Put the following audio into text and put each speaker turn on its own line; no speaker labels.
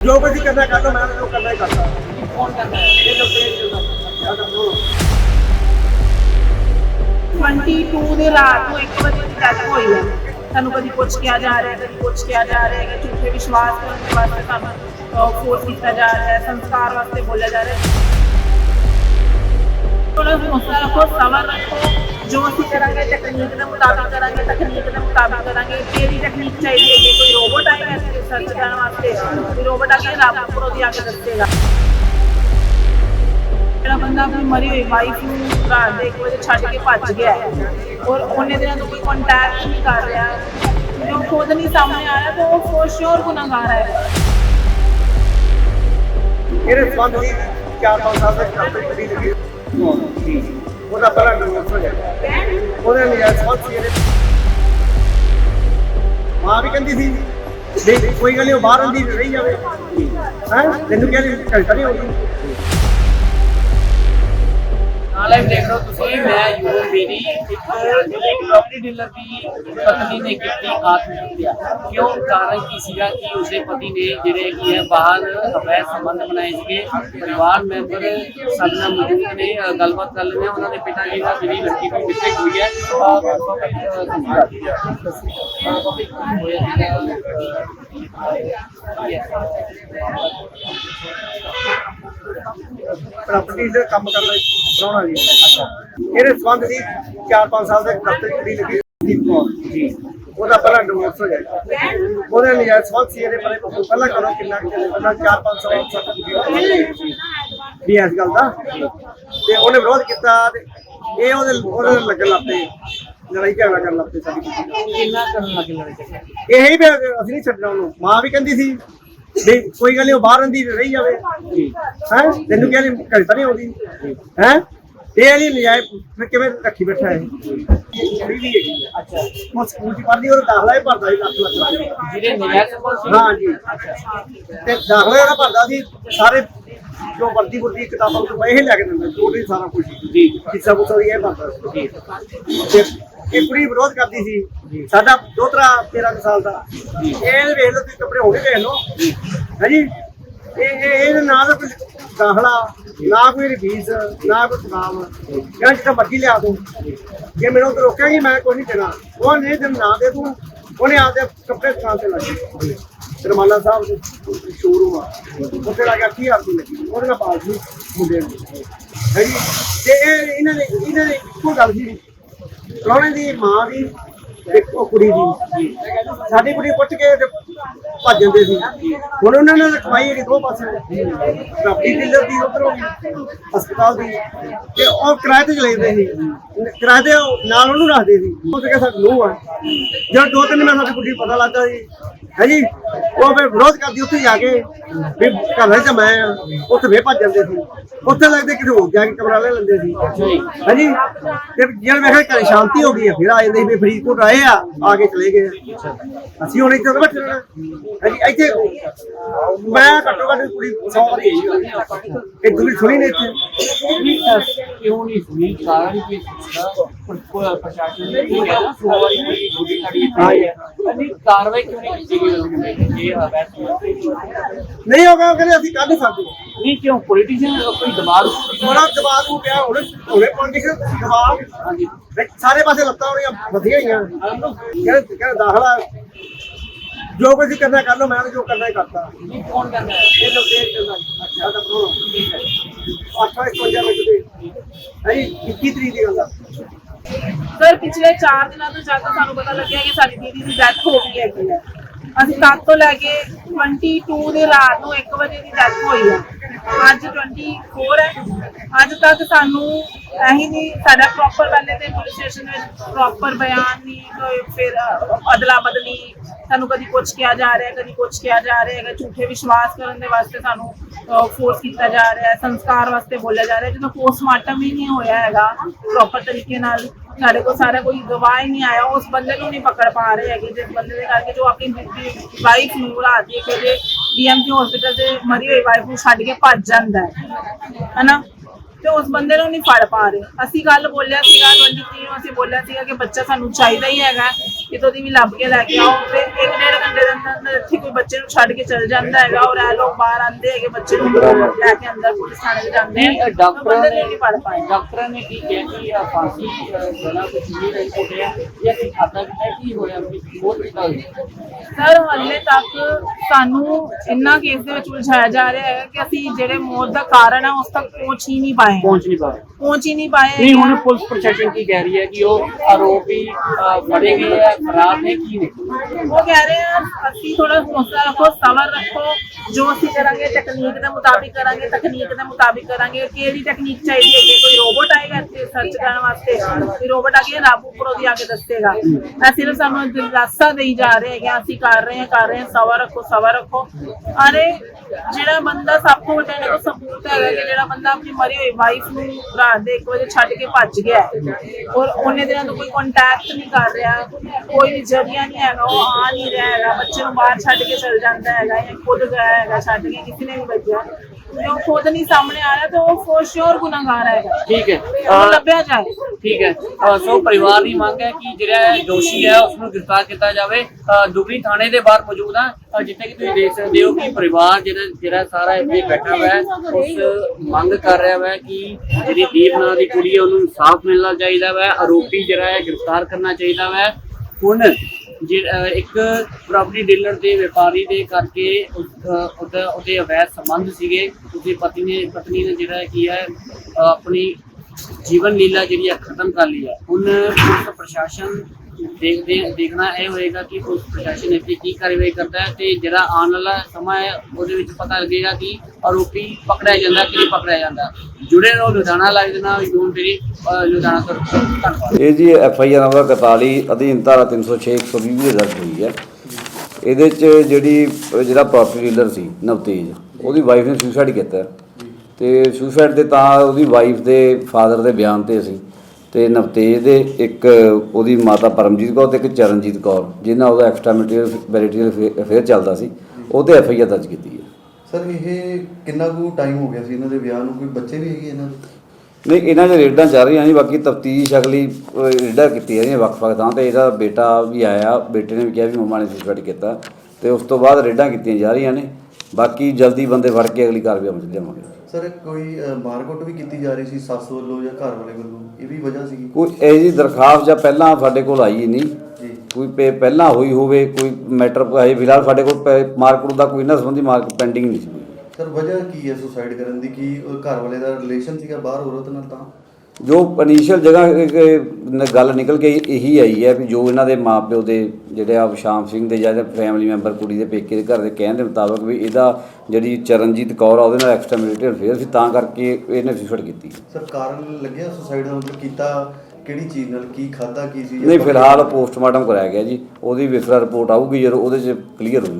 ਜੋ ਕੁਝ ਕਰਨਾ ਕਰ ਲਓ ਮੈਂ ਤਾਂ ਜੋ ਕਰਨਾ ਹੀ ਕਰਦਾ
ਕੌਣ ਕਰਦਾ ਹੈ
ਇਹ ਲੋਕ ਇਹ ਚੱਲਦਾ ਜ਼ਿਆਦਾ ਬੋਲੋ
22 ਦੇ ਰਾਤ ਨੂੰ 1 ਵਜੇ ਦੀ ਡੈਥ ਹੋਈ ਹੈ ਸਾਨੂੰ ਕਦੀ ਪੁੱਛ ਕਿਹਾ ਜਾ ਰਿਹਾ ਹੈ ਕਦੀ ਪੁੱਛ ਕਿਹਾ ਜਾ ਰਿਹਾ ਹੈ ਕਿ ਝੂਠੇ ਵਿਸ਼ਵਾਸ ਕਰਨ ਦੇ ਵਾਸਤੇ ਸਾਨੂੰ ਫੋਰਸ ਕੀਤਾ ਜਾ ਰਿਹਾ ਹੈ ਸੰਸਕਾਰ ਵਾਸਤੇ ਬੋਲਿਆ ਜਾ ਰਿਹਾ ਹੈ ਥੋੜਾ ਹੌਸਲਾ ਰੱਖੋ ਸਬਰ ਰੱਖੋ ਜੋ ਅਸੀਂ ਕਰਾਂਗੇ ਟੈਕਨੀਕ ਦੇ ਮੁਤਾਬਿਕ ਕਰਾਂਗੇ ਤਕਨੀਕ ਦੇ ਮੁਤਾਬਿਕ ਕਰਾਂਗੇ। ਕਿਹੜੀ ਟੈਕਨੀਕ ਚਾਹੀਦੀ ਹੈ ਕਿ ਕੋਈ ਰੋਬੋਟ ਆਏਗਾ ਇਸ ਰਿਸਰਚ ਕਰਨ ਵਾਸਤੇ? ਕੋਈ ਰੋਬੋਟ ਆ ਕੇ ਰੱਬ ਉੱਪਰੋਂ ਦੀ ਆ ਕੇ ਦੱਸੇਗਾ। ਜਿਹੜਾ ਬੰਦਾ ਆਪਣੀ ਮਰੀ ਹੋਈ ਵਾਈਫ ਨੂੰ ਰਾਤ ਦੇ 1 ਵਜੇ ਛੱਡ ਕੇ ਭੱਜ ਗਿਆ ਹੈ ਔਰ ਉਹਨੇ ਦਿਨਾਂ ਤੋਂ ਕੋਈ ਕੰਟੈਕਟ ਨਹੀਂ ਕਰ ਰਿਹਾ, ਜੋ ਖੁਦ ਨਹੀਂ ਸਾਹਮਣੇ ਆ ਰਿਹਾ ਤਾਂ ਉਹ ਫੋਰ ਸ਼ੋਰ ਗੁਨਾਹਗਾਰ ਹੈ।
ਇਹਦੇ ਸੰਬੰਧ ਵਿੱਚ 4-5 ਸਾਲ ਤੱਕ ਕੰਪਨੀ ਕਰੀ ਲੱਗੀ। ਉਹਦਾ ਪਹਿਲਾ ਡਿਵੋਰਸ ਹੋ ਗਿਆ ਉਹਦੇ ਲਈ ਸੰਬੰਧ ਸੀ ਇਹਦੇ ਮਾਂ ਵੀ ਕਹਿੰਦੀ ਸੀ, ਵੀ ਕੋਈ ਗੱਲ ਨਹੀਂ ਉਹ ਬਾਹਰ ਅੰਦੀ ਰਹੀ ਜਾਵੇ। ਹੈ? ਤੈਨੂੰ ਕਹਿੰਦੀ ਘੰਟਾ ਨਹੀਂ ਹੋਗੀ
ਨਾਲ ਇਹ ਦੇਖ ਰਹੇ ਹੋ ਤੁਸੀਂ ਮੈਂ ਯੂਰੋ ਮੇਰੀ ਇੱਕ ਪ੍ਰੋਪਰਟੀ ਡੀਲਰ ਦੀ ਪਤਨੀ ਨੇ ਕੀਤੀ ਆਤਮ ਹੱਤਿਆ ਕਿਉਂ ਕਾਰਨ ਕੀ ਸੀਗਾ ਕਿ ਉਸਦੇ ਪਤੀ ਨੇ ਜਿਹੜੇ ਕੀ ਹੈ ਬਾਹਰ ਅਵੈਧ ਸੰਬੰਧ ਬਣਾਏ ਸੀਗੇ ਪਰਿਵਾਰ ਮੈਂਬਰ ਸਾਡੇ ਨਾਲ ਮੌਜੂਦ ਨੇ ਅ, ਗੱਲਬਾਤ ਕਰ ਲੈਂਦੇ ਹਾਂ ਉਹਨਾਂ ਦੇ ਪਿਤਾ ਜੀ ਦਾ ਜਿਹੜੀ ਲੜਕੀ ਦੀ ਮਿਸਟੇਕ ਹੋਈ ਹੈ
ਪ੍ਰਾਪਰਟੀ ਦੇ ਕੰਮ ਕਰਦਾ ਪ੍ਰਾਹੁਣਾ ਜੀ ਅੱਛਾ ਇਹਦੇ ਸੰਬੰਧ ਸੀ 4-5 ਸਾਲ ਤੱਕ ਕੰਪਨੀ ਕਰੀ ਲੱਗੀ ਜੀ। ਉਹਦਾ ਪਹਿਲਾ ਡਿਵੋਰਸ ਹੋ ਗਿਆ ਉਹਦੇ ਲਈ ਸੰਬੰਧ ਸੀ ਇਹਦੇ ਬਾਰੇ ਤੁਸੀਂ ਪਹਿਲਾਂ ਕਰੋ ਕਿੰਨਾ ਕੁ ਚਿਰ ਪਹਿਲਾਂ 4-5 ਸਾਲ ਤੱਕ ਵੀ ਇਸ ਗੱਲ ਦਾ। ਤੇ ਉਹਨੇ ਵਿਰੋਧ ਕੀਤਾ ਤੇ ਇਹ ਉਹਦੇ ਉਹਦੇ ਨਾਲ ਲੱਗਣ ਲੱਗ ਪਏ। ਲੜਾਈ ਝਗੜਾ ਕਰਨ ਲੱਗ ਪਏ ਸਾਡੀ
ਕਿੰਨਾ ਕਰਨ ਲੱਗੇ ਲੜੇ ਝਗੜੇ?
ਇਹ ਹੀ ਵੀ ਅਸੀਂ ਨਹੀਂ ਛੱਡਣਾ ਉਹਨੂੰ। ਮਾਂ ਵੀ ਕਹਿੰਦੀ ਸੀ ਵੀ ਕੋਈ ਗੱਲ ਨਹੀਂ ਉਹ ਬਾਹਰ ਅੰਦੀ ਰਹੀ ਜਾਵੇ। ਹੈ? ਤੈਨੂੰ ਕਹਿੰਦੀ ਘੰਟਾ ਨਹੀਂ ਆਉਂਦੀ। ਹੈ? ਇਹ ਲਈ ਨਜਾਇਜ਼ ਫਿਰ ਕਿਵੇਂ ਰੱਖੀ ਬੈਠਾ ਹੈ? ਕੁੜੀ ਵੀ ਹੈਗੀ ਹੈ।
ਅੱਛਾ।
ਉਹ ਸਕੂਲ ਚ ਪੜ੍ਹਦੀ ਉਹ ਦਾਖਲਾ ਹੀ ਭਰਦਾ ਸੀ ਲੱਖ ਲੱਖ ਰੁਪਏ।
ਜਿਹੜੇ ਨਜਾਇਜ਼ ਸੰਬੰਧ ਸੀ?
ਹਾਂ ਜੀ। ਤੇ ਦਾਖਲਾ ਜਿਹੜਾ ਭਰਦਾ ਸੀ ਸਾਰੇ ਜੋ ਵਰਦੀ ਵਰਦੀ ਕਿਤਾਬਾਂ ਤੋਂ ਇਹ ਲੈ ਕੇ ਦਿੰਦੇ ਵੀ ਸਾਰਾ ਕੁਝ
ਜੀ।
ਹਿੱਸਾ ਵੀ ਇਹ ਭਰਦਾ ਤੇ ਇਹ ਕੁੜੀ ਵਿਰੋਧ ਕਰਦੀ ਸੀ। ਸਾਡਾ ਦੋਤਰਾ 13 ਕੁ ਸਾਲ ਦਾ। ਇਹ ਵੇਖ ਲਓ ਤੁਸੀਂ ਕੱਪੜੇ ਹੋਣੇ ਵੇਖ ਲਓ। ਹੈ ਜੀ? ਇਹ ਇਹ ਇਹਦੇ ਨਾਂ ਦਾ ਦਾਖਲਾ ਨਾ ਕੋਈ ਫੀਸ ਨਾ ਕੋਈ ਨਾਮ ਜਾਂ ਜਿੱਥੇ ਮਰਜ਼ੀ ਲਿਆ ਦੋ। ਜੇ ਮੈਨੂੰ ਤਾਂ ਰੋਕਿਆ ਕਿ ਮੈਂ ਕੋਈ ਨਹੀਂ ਦੇਣਾ। ਉਹ ਨਹੀਂ ਤੇ ਨਾ ਦੇ ਤੂੰ ਉਹਨੇ ਆਪਦੇ ਕੱਪੜੇ ਦੁਕਾਨ ਤੇ ਲਾਈ ਰਮਾਲਾ ਸਾਹਿਬ ਦੇ ਸ਼ੋਰੂਮ ਆ। ਉੱਥੇ ਲਾ ਕੇ 80000 ਰੁਪਏ ਲੱਗੀ। ਉਹਦੇ ਨਾਲ ਪਾਲ ਸੀ ਮੁੰਡੇ ਨੂੰ। ਹੈ ਜੀ? ਤੇ ਇਹ ਇਹਨਾਂ ਨੇ ਇਹਨਾਂ ਨੇ ਇੱਕੋ ਗੱਲ ਸੀ ਪ੍ਰਾਹੁਣੇ ਦੀ, ਮਾਂ ਦੀ ਤੇ ਕੁੜੀ ਦੀ। ਸਾਡੀ ਕੁੜੀ ਪੁੱਛ ਕੇ ਭੱਜ ਜਾਂਦੇ ਸੀ। ਹੁਣ ਉਹਨਾਂ ਨੇ ਤਾਂ ਹੈਗੀ ਦੋ ਪਾਸੇ ਪ੍ਰਾਪਰਟੀ ਡੀਲਰ ਦੀ ਉਧਰ ਹਸਪਤਾਲ ਦੀ। ਤੇ ਉਹ ਕਿਰਾਏ ਤੇ ਚਲੇ ਸੀ। ਕਿਰਾਏ ਤੇ ਨਾਲ ਉਹਨੂੰ ਰੱਖਦੇ ਸੀ। ਉਹ ਤੇ ਸਾਡਾ ਨੂੰ ਆ। ਜਦੋਂ ਦੋ ਤਿੰਨ ਮੈਂ ਸਾਡੀ ਕੁੜੀ ਪਤਾ ਲੱਗਦਾ ਸੀ। ਹੈ ਜੀ? ਉਹ ਫਿਰ ਵਿਰੋਧ ਕਰਦੀ ਉੱਥੇ ਜਾ ਕੇ। ਵੀ ਘਰ ਵਿੱਚ ਮੈਂ ਆ, ਉੱਥੇ ਵੇ ਭੱਜ ਜਾਂਦੇ ਸੀ। ਉੱਥੇ ਲੱਗਦੇ ਕਿਤੇ ਹੋਰ ਜਾ ਕੇ ਕਮਰਾ ਲੈ ਲੈਂਦੇ ਸੀ। ਹੈ ਤੇ ਜਦੋਂ ਮੈਂ ਕਿਹਾ ਸ਼ਾਂਤੀ ਹੋ ਗਈ ਆ ਫਿਰ ਆ ਜਾਂਦੇ ਸੀ ਵੀ ਫਰੀਦਕੋਟ ਆਏ ਆ ਆ ਕੇ ਚਲੇ ਗਏ ਆ। ਅਸੀਂ ਹੁਣ ਇੱਥੇ ਬੈਠੇ ਰਹਿਣਾ। ਹੈ ਇੱਥੇ ਮੈਂ ਘੱਟੋ ਘੱਟ ਕੁੜੀ 100 ਵਾਰੀ ਗਈ ਹੋਣੀ। ਇਹ ਦੂਰੀ ਸੁਣੀ ਨੇ ਇੱਥੇ।
ਕਿਉਂ ਨਹੀਂ ਹੋਈ ਕਾਰਨ ਕੀ ਸੀਗਾ ਪ੍ਰਸ਼ਾਸਨ ਨੇ ਕਿਹਾ ਸੋਵਾਰੀ ਦੀ ਖੜੀ ਹੈ ਅਨੀ ਕਾਰਵਾਈ ਕਿਉਂ ਨਹੀਂ ਕੀਤੀ ਗਈ? ਨੇ ਸੰਬੰਧ
ਨਹੀਂ ਹੋਗਾ ਕਹਿੰਦੇ ਅਸੀਂ ਕੱਢ ਸਕਦੇ
ਨਹੀਂ ਕਿਉਂ? ਪੋਲੀਟੀਸ਼ੀਅਨ ਕੋਈ ਦਬਾਅ
ਬੜਾ ਦਬਾਅ ਨੂੰ ਪਿਆ ਹੁਣ ਹੁਣੇ ਪੋਲੀਟਿਕਸ ਦਬਾਅ
ਹਾਂਜੀ।
ਵਿੱਚ ਸਾਰੇ ਪਾਸੇ ਲੱਤਾਂ ਉਹਦੀਆਂ ਵਧੀਆਂ ਹੀ ਆ। ਕਹਿੰਦੇ ਕਹਿੰਦੇ ਦਾਖਲਾ ਜੋ ਕੁਝ ਕਰਨਾ ਕਰ ਲਓ ਮੈਂ ਤਾਂ ਜੋ ਕਰਨਾ ਹੀ ਕਰਤਾ
ਕੌਣ ਕਰਦਾ? ਹੈ
ਇਹ ਲੋਕ ਦੇਖ ਅੱਛਾ ਤਾਂ ਪ੍ਰੋ 851 ਮਿੰਟ ਦੇ। ਹੈ ਜੀ 21 ਤਰੀਕ ਦੀ ਗੱਲ ਆ।
ਸਰ ਪਿਛਲੇ 4 ਦਿਨਾਂ ਤੋਂ ਜਦ ਸਾਨੂੰ ਪਤਾ ਲੱਗਿਆ ਕਿ ਸਾਡੀ ਦੀਦੀ ਦੀ ਡੈਥ ਹੋ ਗਈ ਹੈਗੀ ਹੈ। ਅਸੀਂ ਤਦ ਤੋਂ ਲੈ ਕੇ 22 ਦੇ ਰਾਤ ਨੂੰ 1 ਵਜੇ ਦੀ ਡੈਥ ਹੋਈ ਹੈ ਅੱਜ 24 ਹੈ। ਅੱਜ ਤੱਕ ਸਾਨੂੰ ਇਹੀ ਨਹੀਂ, ਸਾਡਾ ਪ੍ਰੋਪਰ ਪਹਿਲੇ ਤੇ ਪੁਲਿਸ ਸਟੇਸ਼ਨ ਵਿੱਚ ਪ੍ਰੋਪਰ ਬਿਆਨ ਨਹੀਂ, ਕੋਈ ਫਿਰ ਅਦਲਾ ਬਦਲੀ ਸਾਨੂੰ ਕਦੀ ਕੁਝ ਕਿਹਾ ਜਾ ਰਿਹਾ, ਕਦੀ ਕੁਝ ਕਿਹਾ ਜਾ ਰਿਹਾ ਹੈਗਾ। ਝੂਠੇ ਵਿਸ਼ਵਾਸ ਕਰਨ ਦੇ ਵਾਸਤੇ ਸਾਨੂੰ ਫੋਰਸ ਕੀਤਾ ਜਾ ਰਿਹਾ ਹੈ ਸੰਸਕਾਰ ਵਾਸਤੇ ਬੋਲਿਆ ਜਾ ਰਿਹਾ। ਜਦੋਂ ਪੋਸਟਮਾਰਟਮ ਹੀ ਨਹੀਂ ਹੋਇਆ ਹੈਗਾ ਪ੍ਰੋਪਰ ਤਰੀਕੇ ਨਾਲ ਸਾਡੇ ਕੋਲ ਸਾਰਾ ਕੋਈ ਗਵਾਹ ਹੀ ਨਹੀਂ ਆਇਆ, ਉਸ ਬੰਦੇ ਨੂੰ ਨਹੀਂ ਪਕੜ ਪਾ ਰਹੇ ਹੈਗੇ, ਜਿਸ ਬੰਦੇ ਦੇ ਕਰਕੇ ਜੋ ਆਪਣੀ ਵਾਈਫ ਨੂੰ ਰਾਤ ਦੇ ਕੇ ਡੀਐਮਪੀ ਹਸਪੀਟਲ ਦੇ ਮਰੀ ਹੋਈ ਵਾਈਫ ਨੂੰ ਛੱਡ ਕੇ ਭੱਜ ਜਾਂਦਾ ਹੈ, ਹਨਾ? ਤੇ ਉਸ ਬੰਦੇ ਨੂੰ ਨਹੀਂ ਫੜ ਪਾ ਰਹੇ। ਅਸੀਂ ਗੱਲ ਬੋਲਿਆ ਸੀਗਾ 23 ਨੂੰ ਅਸੀਂ ਬੋਲਿਆ ਸੀਗਾ ਕਿ ਬੱਚਾ ਸਾਨੂੰ ਚਾਹੀਦਾ ਹੀ ਹੈਗਾ। ਕਿਤੋਂ ਦੀ ਵੀ ਲੱਭ ਕੇ ਲੈ ਕੇ ਆਓ ਤੇ ਇੱਕ ਡੇਢ ਘੰਟੇ ਦੇ ਅੰਦਰ ਅੰਦਰ ਇੱਥੇ ਕੋਈ ਬੱਚੇ ਨੂੰ ਛੱਡ ਕੇ ਚਲ ਜਾਂਦਾ ਹੈਗਾ ਔਰ ਇਹ ਲੋਕ ਬਾਹਰ ਆਉਂਦੇ ਹੈਗੇ ਬੱਚੇ ਨੂੰ ਲੈ ਕੇ ਅੰਦਰ ਪੁਲਿਸ ਥਾਣੇ ਦੇ ਜਾਂਦੇ
ਨਹੀਂ ਡਾਕਟਰਾਂ ਨੇ
ਨਹੀਂ ਪੜ ਪਾਏ।
ਡਾਕਟਰਾਂ ਨੇ ਕੀ ਕਿਹਾ ਕਿ ਆ ਫਾਂਸੀ ਬੜਾ ਕੁਝ ਨਹੀਂ ਰਹੀ ਕੋਟਿਆ ਜਾਂ ਕੀ ਖਾਤਾ ਕੀਤਾ ਕੀ ਹੋਇਆ ਵੀ ਬਹੁਤ ਹੋਇਆ
ਸਰ ਹਾਲੇ ਤੱਕ ਸਾਨੂੰ ਇੰਨਾ ਕੇਸ ਦੇ ਵਿੱਚ ਉਲਝਾਇਆ ਜਾ ਰਿਹਾ ਹੈ ਕਿ ਅਸੀਂ ਜਿਹੜੇ ਮੌਤ ਦਾ ਕਾਰਨ ਹੈ ਉਸ ਤੱਕ ਪਹੁੰਚ ਹੀ ਨਹੀਂ ਪਾਏ।
ਪਹੁੰਚ ਨਹੀਂ ਪਾ ਰਹੇ
ਪਹੁੰਚ ਹੀ ਨਹੀਂ ਪਾਏ
ਨਹੀਂ ਹੁਣ
ਹੈਗੇ।
ਪੁਲਿਸ ਪ੍ਰਸ਼ਾਸਨ ਕੀ ਕਹਿ ਰਹੀ ਹੈ ਕਿ ਉਹ ਆਰੋਪੀ ਅ, ਫੜੇ ਗਏ ਆ ਫਰਾਰ ਨੇ ਕੀ ਨੇ?
ਉਹ ਕਹਿ ਰਹੇ ਆ, ਅਸੀਂ ਥੋੜਾ ਹੌਸਲਾ ਰੱਖੋ, ਸਬਰ ਰੱਖੋ। ਜੋ ਅਸੀਂ ਕਰਾਂਗੇ ਟੈਕਨੀਕ ਦੇ ਮੁਤਾਬਿਕ ਕਰਾਂਗੇ ਤਕਨੀਕ ਦੇ ਮੁਤਾਬਿਕ ਕਰਾਂਗੇ। ਕਿਹੜੀ ਟੈਕਨੀਕ ਚਾਹੀਦੀ ਹੈ? ਕੋਈ ਰੋਬੋਟ ਆਏਗਾ ਇੱਥੇ ਸਰਚ ਕਰਨ ਵਾਸਤੇ, ਕੋਈ ਰੋਬੋਟ ਆ ਕੇ ਰੱਬ ਉੱਪਰੋਂ ਦੀ ਆ ਕੇ ਦੱਸੇਗਾ। ਇਹ ਸਿਰਫ ਸਾਨੂੰ ਦਿਲਾਸਾ ਦੇਈ ਜਾ ਰਹੇ ਹੈਗੇ ਅਸੀਂ ਕਰ ਰਹੇ ਹਾਂ, ਕਰ ਰਹੇ ਹਾਂ, ਸਬਰ ਰੱਖੋ ਸਬਰ ਰੱਖੋ। ਅਰੇ, ਜਿਹੜਾ ਬੰਦਾ ਸਭ ਤੋਂ ਵੱਡਾ ਇਹਦਾ ਸਬੂਤ ਹੈਗਾ ਕਿ ਜਿਹੜਾ ਬੰਦਾ ਆਪਣੀ ਮਰੀ ਹੋਈ ਵਾਈਫ ਨੂੰ ਰਾਤ ਦੇ 1 ਵਜੇ ਛੱਡ ਕੇ ਭੱਜ ਗਿਆ ਔਰ ਉਹਨੇ ਦਿਨਾਂ ਤੋਂ ਕੋਈ ਕੰਟੈਕਟ ਨਹੀਂ ਕਰ ਰਿਹਾ ਕੋਈ ਜ਼ਰੀਆ ਨਹੀਂ ਹੈਗਾ ਉਹ ਆ ਨਹੀਂ ਰਿਹਾ ਹੈਗਾ। ਬੱਚੇ ਨੂੰ ਬਾਹਰ ਛੱਡ ਕੇ ਚਲ ਜਾਂਦਾ ਹੈਗਾ ਜਾਂ ਖੁਦ ਗਿਆ ਹੈਗਾ ਛੱਡ ਕੇ ਕਿਸੇ ਨੇ ਵੀ ਭੇਜਿਆ ਜੇ ਖੁਦ ਨਹੀਂ ਸਾਹਮਣੇ ਆ ਰਿਹਾ ਤਾਂ ਉਹ ਫੋਰ ਸ਼ੋਰ ਗੁਨਾਹਗਾਰ ਹੈਗਾ।
ਠੀਕ ਹੈ।
ਉਹਨੂੰ ਲੱਭਿਆ ਜਾਏ।
ਠੀਕ ਹੈ। ਅ, ਸੋ ਪਰਿਵਾਰ ਦੀ ਮੰਗ ਹੈ ਕਿ ਜਿਹੜਾ ਦੋਸ਼ੀ ਹੈ ਉਸ ਨੂੰ ਗ੍ਰਿਫਤਾਰ ਕੀਤਾ ਜਾਵੇ। ਅ, ਦੁਗਰੀ ਥਾਣੇ ਦੇ ਬਾਹਰ ਮੌਜੂਦ ਆ ਅ, ਜਿੱਥੇ ਕਿ ਤੁਸੀਂ ਦੇਖ ਸਕਦੇ ਹੋ ਕਿ ਪਰਿਵਾਰ ਜਿਹੜਾ ਜਿਹੜਾ ਸਾਰਾ ਇੱਥੇ ਬੈਠਾ ਹੋਇਆ ਹੈ ਉਸ ਮੰਗ ਕਰ ਰਿਹਾ ਹੈ ਕਿ ਜਿਹੜੀ ਦੀਪ ਨਾਂ ਦੀ ਕੁੜੀ ਹੈ ਉਹਨੂੰ ਇਨਸਾਫ ਮਿਲਣਾ ਚਾਹੀਦਾ ਹੈ ਆਰੋਪੀ ਜਿਹੜਾ ਹੈ ਗ੍ਰਿਫਤਾਰ ਕਰਨਾ ਚਾਹੀਦਾ ਹੈ ਹੁਣ ਜੇ ਇੱਕ ਪ੍ਰਾਪਰਟੀ ਡੀਲਰ ਦੇ ਵਪਾਰੀ ਦੇ ਕਰਕੇ ਉਹਦਾ, ਉਹਦੇ ਅਵੈਧ ਸੰਬੰਧ ਸੀਗੇ ਉਸਦੀ ਪਤੀ ਨੇ, ਪਤਨੀ ਨੇ ਜਿਹੜਾ ਕੀ ਹੈ ਆਪਣੀ ਜੀਵਨ ਲੀਲਾ ਜਿਹੜੀ ਹੈ, ਖਤਮ ਕਰ ਲਈ ਹੈ। ਹੁਣ ਪੁਲਿਸ ਪ੍ਰਸ਼ਾਸਨ ਦੇਖਦੇ ਦੇਖਣਾ ਇਹ ਹੋਏਗਾ ਕਿ ਪੁਲਿਸ ਪ੍ਰਸ਼ਾਸਨ ਇੱਥੇ ਕੀ ਕਾਰਵਾਈ ਕਰਦਾ ਹੈ ਤੇ ਜਿਹੜਾ ਆਉਣ ਵਾਲਾ ਸਮਾਂ ਹੈ, ਉਹਦੇ ਵਿੱਚ ਪਤਾ ਲੱਗੇਗਾ ਕਿ ਆਰੋਪੀ ਪਕੜਿਆ ਜਾਂਦਾ ਕਿ ਨਹੀਂ ਪਕੜਿਆ ਜਾਂਦਾ। ਜੁੜੇ ਰਹੋ, ਲੁਧਿਆਣਾ ਲਾਈਵ ਦੇ ਨਾਲ ਜੂਨ ਤੇਰੀ ਲੁਧਿਆਣਾ ਤੋਂ ਧੰਨਵਾਦ।
ਇਹ ਜੀ ਐਫ ਆਈ ਆਰ ਨੰਬਰ 41 ਅਧੀਨ ਧਾਰਾ 306 120 ਦੀ ਦਰਜ ਹੋਈ ਹੈ। ਇਹਦੇ ਚ ਜਿਹੜੀ ਜਿਹੜਾ ਪ੍ਰਾਪਰਟੀ ਡੀਲਰ ਸੀ, ਨਵਤੇਜ, ਉਹਦੀ ਵਾਈਫ ਨੇ ਸੁਸਾਈਡ ਕੀਤਾ। ਤੇ ਸੁਸਾਈਡ ਤੇ ਤਾਂ ਉਹਦੀ ਵਾਈਫ ਦੇ ਫਾਦਰ ਦੇ ਬਿਆਨ ਤੇ ਅਸੀਂ ਤੇ ਨਵਤੇਜ ਦੇ ਇੱਕ ਉਹਦੀ ਮਾਤਾ ਪਰਮਜੀਤ ਕੌਰ ਤੇ ਇੱਕ ਚਰਨਜੀਤ ਕੌਰ ਜਿਨ੍ਹਾਂ ਉਹਦਾ ਐਕਸਟਰਾ ਮੈਟੀਰੀਅਲ ਮੈਰੀਟਲ ਅਫੇਅਰ ਚੱਲਦਾ ਸੀ ਉਹ ਤੇ ਐਫ ਆਈ ਆਰ ਦਰਜ ਕੀਤੀ ਹੈ।
ਸਰ ਇਹ ਕਿੰਨਾ ਕੁ ਟਾਈਮ ਹੋ ਗਿਆ ਸੀ ਇਹਨਾਂ ਦੇ ਵਿਆਹ ਨੂੰ? ਕੋਈ ਬੱਚੇ ਵੀ ਹੈਗੇ ਇਹਨਾਂ ਦੇ?
ਨਹੀਂ ਇਹਨਾਂ ਦੇ ਰੇਡਾਂ ਚੱਲ ਰਹੀਆਂ ਜੀ ਬਾਕੀ ਤਫਤੀਸ਼ ਅਗਲੀ ਰੇਡਾਂ ਕੀਤੀ ਜਾ ਰਹੀਆਂ ਵੱਖ-ਵੱਖ ਥਾਂ ਤੇ। ਇਹਦਾ ਬੇਟਾ ਵੀ ਆਇਆ ਬੇਟੇ ਨੇ ਵੀ ਕਿਹਾ ਵੀ ਮੰਮਾ ਨੇ ਸੁਸਾਈਡ ਕੀਤਾ। ਤੇ ਉਸ ਤੋਂ ਬਾਅਦ ਰੇਡਾਂ ਕੀਤੀਆਂ ਜਾ ਰਹੀਆਂ ਨੇ। ਬਾਕੀ ਜਲਦੀ ਬੰਦੇ ਫੜ ਕੇ ਅਗਲੀ ਕਾਰਵਾਈ ਅਮਲ 'ਚ ਲਿਆਵਾਂਗੇ।
ਸਰ ਕੋਈ ਮਾਰਕੁੱਟ ਵੀ ਕੀਤੀ ਜਾ ਰਹੀ ਸੀ ਸੱਸ ਵੱਲੋਂ ਜਾਂ ਘਰ ਵਾਲੇ ਵੱਲੋਂ? ਇਹ ਵੀ ਵਜ੍ਹਾ ਸੀਗੀ?
ਕੋਈ ਇਹ ਜੀ ਦਰਖਾਸਤ ਜਾਂ ਪਹਿਲਾਂ ਸਾਡੇ ਕੋਲ ਆਈ ਨਹੀਂ।
ਜੀ।
ਕੋਈ ਪੇ- ਪਹਿਲਾਂ ਹੋਈ ਹੋਵੇ ਕੋਈ ਮੈਟਰ ਹੈ ਫਿਲਹਾਲ ਸਾਡੇ ਕੋਲ ਮਾਰਕਟ ਦਾ ਕੋਈ ਨਾ ਸੰਬੰਧੀ ਮਾਰਕ ਪੈਂਡਿੰਗ ਨਹੀਂ ਸੀ।
ਸਰ ਵਜ੍ਹਾ ਕੀ ਹੈ ਸੁਸਾਈਡ ਕਰਨ ਦੀ? ਕੀ ਉਹ ਘਰ ਵਾਲੇ ਦਾ ਰਿਲੇਸ਼ਨ ਸੀਗਾ ਬਾਹਰ ਔਰਤ ਨਾਲ ਤਾਂ?
ਜੋ ਇਨੀਸ਼ੀਅਲ ਜਗ੍ਹਾ ਗੱਲ ਨਿਕਲ ਕੇ ਇਹੀ ਆਈ ਹੈ ਵੀ ਜੋ ਇਹਨਾਂ ਦੇ ਮਾਪਿਓ ਦੇ ਜਿਹੜੇ ਆ ਸ਼ਾਮ ਸਿੰਘ ਦੇ ਜਾਂ ਫੈਮਿਲੀ ਮੈਂਬਰ ਕੁੜੀ ਦੇ ਪੇਕੇ ਦੇ ਘਰ ਦੇ ਕਹਿਣ ਦੇ ਮੁਤਾਬਕ ਵੀ ਇਹਦਾ ਜਿਹੜੀ ਚਰਨਜੀਤ ਕੌਰ ਆ ਉਹਦੇ ਨਾਲ ਐਕਸਟਰਾ ਮੈਰਿਟਲ ਅਫੇਅਰ ਸੀ ਤਾਂ ਕਰਕੇ ਇਹਨੇ ਸੁਸਾਈਡ ਕੀਤੀ।
ਸਰ ਕਾਰਨ ਲੱਗਿਆ ਸੁਸਾਈਡ ਦਾ ਮਤਲਬ ਕੀਤਾ ਕਿਹੜੀ ਚੀਜ਼ ਨਾਲ ਕੀ ਖਾਦਾ ਕੀ ਸੀ
ਨਹੀਂ ਫਿਲਹਾਲ ਪੋਸਟਮਾਰਟਮ ਕਰਾਇਆ ਗਿਆ ਜੀ। ਉਹਦੀ ਵਿਸਰਾ ਰਿਪੋਰਟ ਆਊਗੀ ਜਦੋਂ ਉਹਦੇ 'ਚ ਕਲੀਅਰ ਹੋ ਜਾਊਗਾ ਕੀ ਗੱਲ